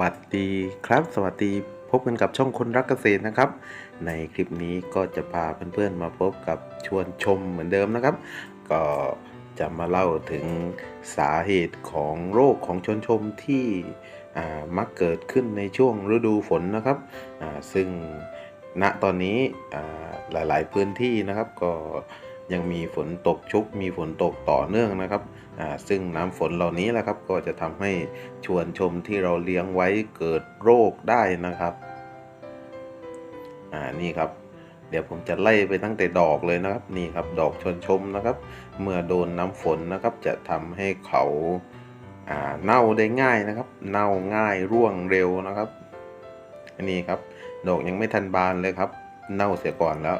วัสดีครับ สวัสดีพบกันกับช่องคนรักเกษตรนะครับ ในคลิปนี้ก็จะพาเพื่อนๆมาพบกับชวนชมเหมือนเดิมนะครับ ก็จะมาเล่าถึงสาเหตุของโรคของชวนชมที่มักเกิดขึ้นในช่วงฤดูฝนนะครับ ซึ่งณตอนนี้หลายๆพื้นที่นะครับก็ ยังมีฝนตกชุก มีฝนตกต่อเนื่องนะครับ ซึ่งน้ำฝนเหล่านี้แหละครับ ก็จะทำให้ชวนชมที่เราเลี้ยงไว้เกิดโรคได้นะครับ อ่า นี่ครับ เดี๋ยวผมจะไล่ไปตั้งแต่ดอกเลยนะครับ นี่ครับ ดอกชวนชมนะครับ เมื่อโดนน้ำฝนนะครับ จะทำให้เขาอ่าเน่าได้ง่ายนะครับ เน่าง่ายร่วงเร็วนะครับ อันนี้ครับ ดอกยังไม่ทันบานเลยครับ เน่าเสียก่อนแล้ว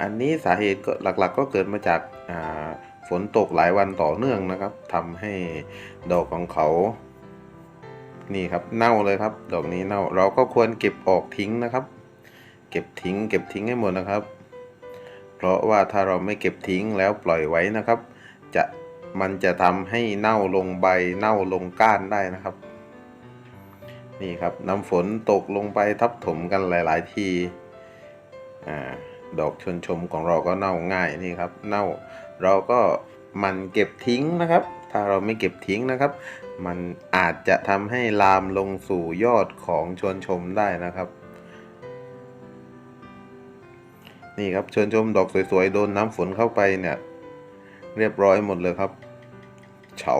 อันนี้สาเหตุก็หลักๆก็เกิดมาจากาฝนตกหลายวันต่อเนื่องนะครับทำให้ดอกของเขานี่ครับเน่าเลยครับ ดอกนี้เน่าเราก็ควรเก็บออกทิ้งนะครับ เก็บทิ้ง เก็บทิ้งให้หมดนะครับ เพราะว่าถ้าเราไม่เก็บทิ้งแล้วปล่อยไว้นะครับ จะมันจะทำให้เน่าลงใบเน่าลงก้านได้นะครับ นี่ครับ น้ำฝนตกลงไปทับถมกันหลาย ๆ ทีอ่า ดอกชนชมของเราก็เน่าง่ายนี่ครับ เน่าเราก็มันเก็บทิ้งนะครับ ถ้าเราไม่เก็บทิ้งนะครับ มันอาจจะทำให้ลามลงสู่ยอดของชวนชมได้นะครับ นี่ครับชวนชมดอกสวยๆโดนน้ำฝนเข้าไปเนี่ย เรียบร้อยหมดเลยครับเฉา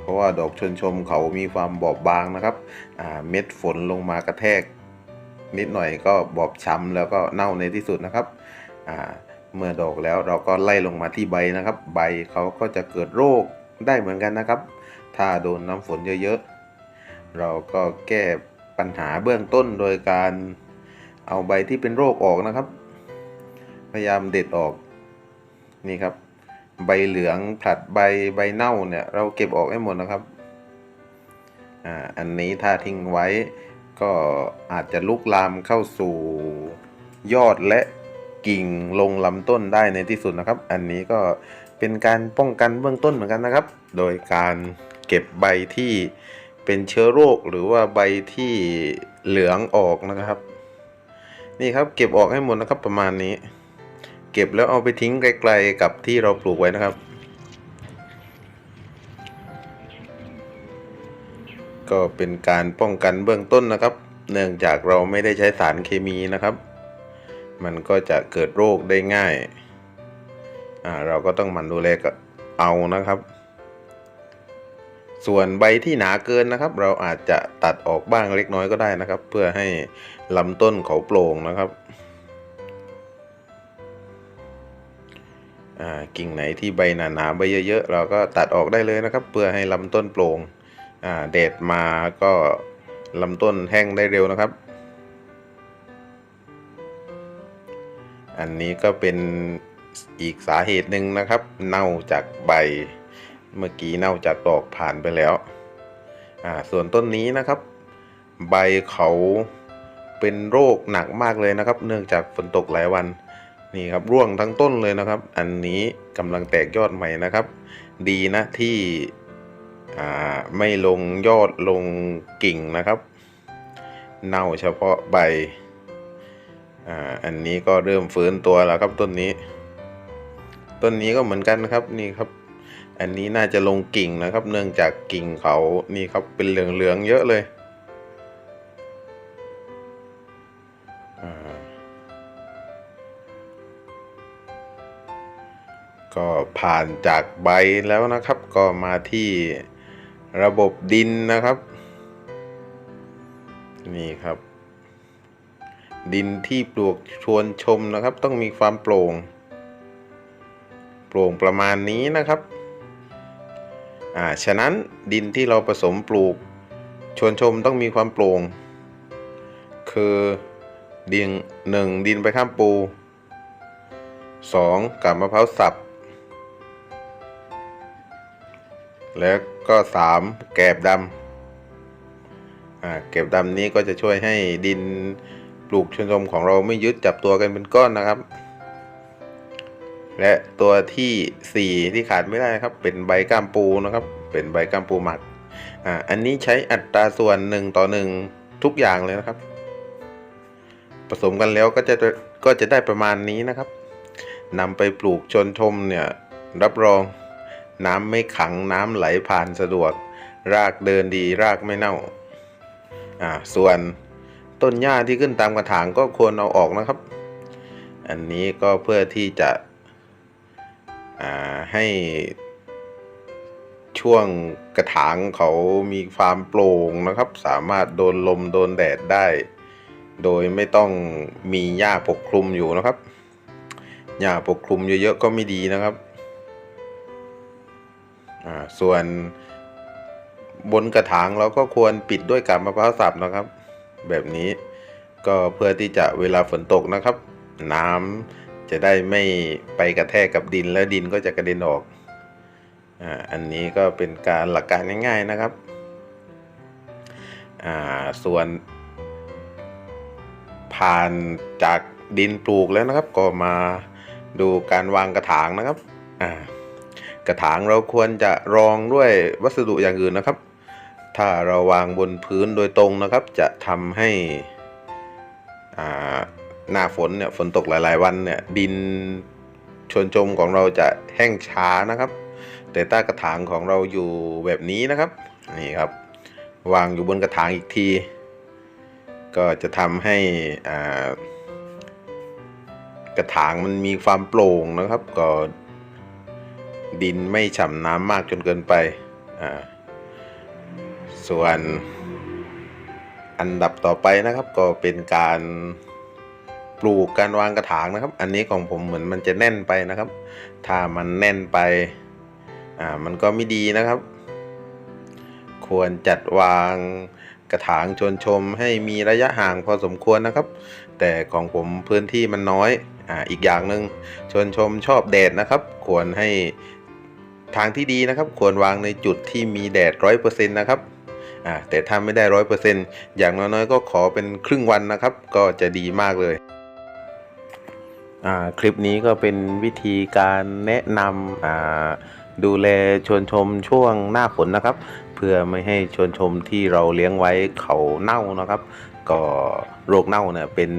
เพราะว่าดอกชนชมเขามีความบอบบางนะครับเม็ดฝนลงมากระแทก นิดหน่อยก็บอบช้ำแล้วก็เน่าในที่สุดนะครับเมื่อดอกแล้วเราก็ไล่ลงมาที่ใบนะครับ ใบเขาก็จะเกิดโรคได้เหมือนกันนะครับ ถ้าโดนน้ำฝนเยอะๆ เราก็แก้ปัญหาเบื้องต้นโดยการเอาใบที่เป็นโรคออกนะครับ พยายามเด็ดออกนี่ครับ ใบเหลืองผลัดใบใบเน่าเนี่ยเราเก็บออกให้หมดนะครับอ่าอันนี้ถ้าทิ้งไว้ ก็อาจจะลุกลามเข้าสู่ยอดและกิ่งลงลำต้นได้ในที่สุดนะครับ อันนี้ก็เป็นการป้องกันเบื้องต้นเหมือนกันนะครับ โดยการเก็บใบที่เป็นเชื้อโรคหรือว่าใบที่เหลืองออกนะครับ นี่ครับเก็บออกให้หมดนะครับประมาณนี้ เก็บแล้วเอาไปทิ้งไกลๆกับที่เราปลูกไว้นะครับ ก็เป็นการป้องกันเบื้องต้นนะครับ เนื่องจากเราไม่ได้ใช้สารเคมีนะครับ มันก็จะเกิดโรคได้ง่ายอ่าเราก็ต้องมันดูแลก็เอานะครับ ส่วนใบที่หนาเกินนะครับ เราอาจจะตัดออกบ้างเล็กน้อยก็ได้นะครับ เพื่อให้ลำต้นเขาโปร่งนะครับอ่ากิ่งไหนที่ใบหนาๆใบเยอะๆ เราก็ตัดออกได้เลยนะครับ เพื่อให้ลำต้นโปร่ง แดดมาก็ลำต้นแห้งได้เร็วนะครับ อันนี้ก็เป็นอีกสาเหตุหนึ่งนะครับ เน่าจากใบ เมื่อกี้เน่าจากดอกผ่านไปแล้ว อ่า ส่วนต้นนี้นะครับ ใบเขาเป็นโรคหนักมากเลยนะครับ เนื่องจากฝนตกหลายวัน นี่ครับร่วงทั้งต้นเลยนะครับ อันนี้กำลังแตกยอดใหม่นะครับ ดีนะที่ ไม่ลงยอดลงกิ่งนะครับ เน่าเฉพาะใบออันนี้ก็เริ่มฟื้นตัวแล้วครับต้นนี้ ต้นนี้ก็เหมือนกันครับนี่ครับ อันนี้น่าจะลงกิ่งนะครับ เนื่องจากกิ่งเขานี่ครับเป็นเหลืองๆเยอะเลยก็ผ่านจากใบแล้วนะครับก็มาที่ ระบบดินนะครับ นี่ครับ ดินที่ปลูกชวนชมนะครับ ต้องมีความโปร่ง โปร่งประมาณนี้นะครับอ่าฉะนั้นดินที่เราผสมปลูกชวนชมต้องมีความโปร่ง คือดินหนึ่งดินไปข้ามปูสองกับมะพร้าวสับ แล้ว ก็สามแกบดำอ่าแกบดำนี้ก็จะช่วยให้ดินปลูกชนชมของเราไม่ยึดจับตัวกันเป็นก้อนนะครับ และตัวที่สี่ที่ขาดไม่ได้ครับ เป็นใบก้ามปูนะครับ เป็นใบก้ามปูหมักอ่าอันนี้ใช้อัตราส่วนหนึ่งต่อหนึ่งทุกอย่างเลยนะครับ ผสมกันแล้วก็จะก็จะได้ประมาณนี้นะครับนำไปปลูกชนชมเนี่ยรับรอง น้ำไม่ขังน้ำไหลผ่านสะดวก รากเดินดีรากไม่เน่าอ่าส่วนต้นหญ้าที่ขึ้นตามกระถางก็ควรเอาออกนะครับ อันนี้ก็เพื่อที่จะอ่าให้ช่วงกระถางเขามีความโปร่งนะครับ สามารถโดนลมโดนแดดได้ โดยไม่ต้องมีหญ้าปกคลุมอยู่นะครับหญ้าปกคลุมเยอะๆก็ไม่ดีนะครับ ส่วนบนกระถางเราก็ควรปิดด้วยกาบมะพร้าวสับนะครับ แบบนี้ก็เพื่อที่จะเวลาฝนตกนะครับ น้ำจะได้ไม่ไปกระแทกกับดินแล้วดินก็จะกระเด็นออกอ,อันนี้ก็เป็นการหลักการง่าย ๆนะครับ ส่วน ผ่านจากดินปลูกแล้วนะครับ ก็มาดูการวางกระถางนะครับอ่า กระถางเราควรจะรองด้วยวัสดุอย่างอื่นนะครับ ถ้าเราวางบนพื้นโดยตรงนะครับ จะทำให้หน้าฝนเนี่ยฝนตกหลาย ๆ วันเนี่ยดินชนจมของเราจะแห้งช้านะครับ แต่ต้กระถางของเราอยู่แบบนี้นะครับนี่ครับ วางอยู่บนกระถางอีกที ก็จะทำให้กระถางมันมีความโปร่งนะครับ ก็ ดินไม่ฉ่ำน้ำมากจนเกินไป อ่า ส่วนอันดับต่อไปนะครับก็เป็นการปลูกการวางกระถางนะครับ อันนี้ของผมเหมือนมันจะแน่นไปนะครับ ถ้ามันแน่นไป อ่า มันก็ไม่ดีนะครับ ควรจัดวางกระถางชวนชมให้มีระยะห่างพอสมควรนะครับ แต่ของผมพื้นที่มันน้อย อ่า อีกอย่างหนึ่งชวนชมชอบแดดนะครับ ควรให้ ทางที่ดีนะครับ ควรวางในจุดที่มีแดดร้อยเปอร์เซ็นต์นะครับอ่าแต่ถ้าไม่ได้ร้อยเปอร์เซ็นต์อย่างน้อยๆก็ขอเป็นครึ่งวันนะครับ ก็จะดีมากเลยอ่าคลิปนี้ก็เป็นวิธีการแนะนำอ่าดูแลชวนชมช่วงหน้าฝนนะครับ เพื่อไม่ให้ชวนชมที่เราเลี้ยงไว้เขาเน่านะครับ ก็โรคเน่าเนี่ยเป็น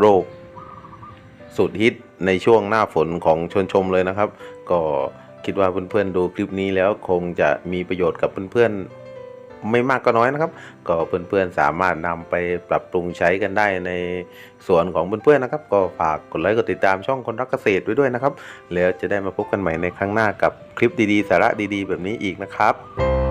โรคสุดฮิตในช่วงหน้าฝนของชวนชมเลยนะครับ ก็ คิดว่าเพื่อนๆดูคลิปนี้แล้วคงจะมีประโยชน์กับเพื่อนๆไม่มากก็น้อยนะครับ ก็เพื่อนๆสามารถนำไปปรับปรุงใช้กันได้ในส่วนของเพื่อนๆนะครับ ก็ฝากกดไลค์กดติดตามช่องคนรักเกษตรไว้ด้วยนะครับ แล้วจะได้มาพบกันใหม่ในครั้งหน้ากับคลิปดีๆ สาระดีๆ แบบนี้อีกนะครับ